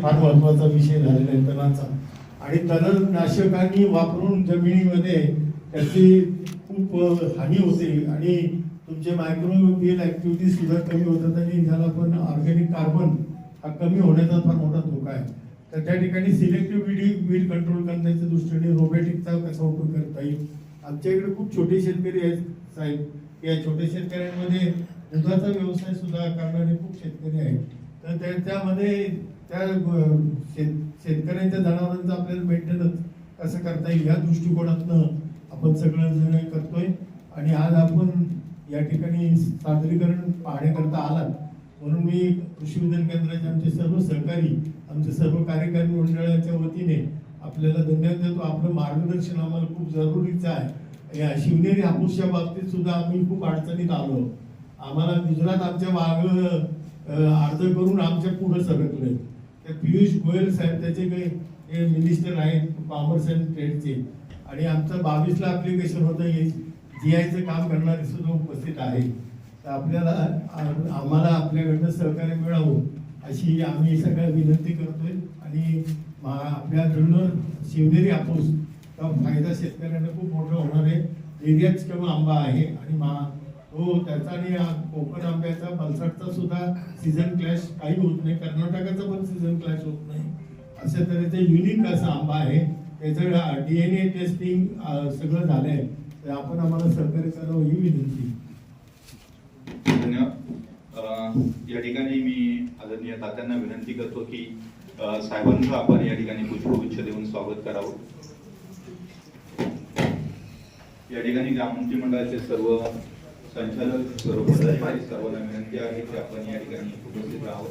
फार महत्त्वाचा विषय झालेला आहे तणाचा. आणि तणनाशकांनी वापरून जमिनीमध्ये त्याची खूप हानी होते. आणि तुमचे मायक्रोबियल ऍक्टिव्हिटी सुद्धा कमी होतात आणि ज्याला आपण ऑर्गॅनिक कार्बन हा कमी होण्याचा फार मोठा धोका आहे. तर त्या ठिकाणी सिलेक्टिव्ह वीड वीड कंट्रोल करण्याच्या दृष्टीने रोबोटिकचा कसा उपयोग करता येईल? आमच्या इकडे खूप छोटे शेतकरी आहेत साहेब. या छोट्या शेतकऱ्यांमध्ये दुधाचा व्यवसाय सुद्धा करणारे खूप शेतकरी आहेत. तर त्यामध्ये त्या शेत शेतकऱ्यांच्या जनावरांचं आपल्याला मेंटेनन्स कसं करता येईल. या दृष्टिकोनातनं आपण सगळं जण करतोय. आणि आज आपण या ठिकाणी सादरीकरण पाहण्याकरता आलात. म्हणून मी कृषी विज्ञान केंद्राचे आमचे सर्व सहकारी आमचे सर्व कार्यकारी मंडळाच्या वतीने आपल्याला धन्यवाद देतो. आपलं मार्गदर्शन आम्हाला खूप जरुरीचं आहे. या शिवनेरी हापूसच्या बाबतीत सुद्धा आम्ही खूप अडचणीत आलो. आम्हाला गुजरात आमच्या माग अर्ज करून आमच्या पुढं सरकले ते पियुष गोयल साहेब त्याचे काही हे मिनिस्टर आहेत कॉमर्स अँड ट्रेडचे आणि आमचं बावीसला ॲप्लिकेशन होतं हे जी आयचं काम करणारे सुद्धा उपस्थित आहे तर आपल्याला आम्हाला आपल्याकडनं सहकार्य मिळावं अशी आम्ही सगळ्या विनंती करतोय. आणि मा- आपल्या जुन्नर शिवनेरी हापूस हा फायदा शेतकऱ्यांना खूप मोठा होणार आहे. निर्यात किंवा आंबा आहे. आणि मा हो त्याचा आणि कोकण आंब्याचा पलसाडचा सुद्धा सीझन क्लॅश काही होत नाही. कर्नाटकाचा पण सीझन क्लॅश होत नाही. अशा तऱ्हेचा युनिक असा आंबा आहे. त्याचं डी एन ए टेस्टिंग सगळं झालंय. तर आपण आम्हाला सहकार्य करावं ही विनंती. धन्यवाद. या ठिकाणी मी आदरणीय तात्यांना विनंती करतो की साहेबांचं आपण या ठिकाणी पुष्पगुच्छ देऊन स्वागत करावं. या ठिकाणी ग्राममंत्री मंडळाचे सर्व संचालक सर्व पदाधिकारी सर्वांना विनंती आहे की आपण या ठिकाणी उपस्थित राहावं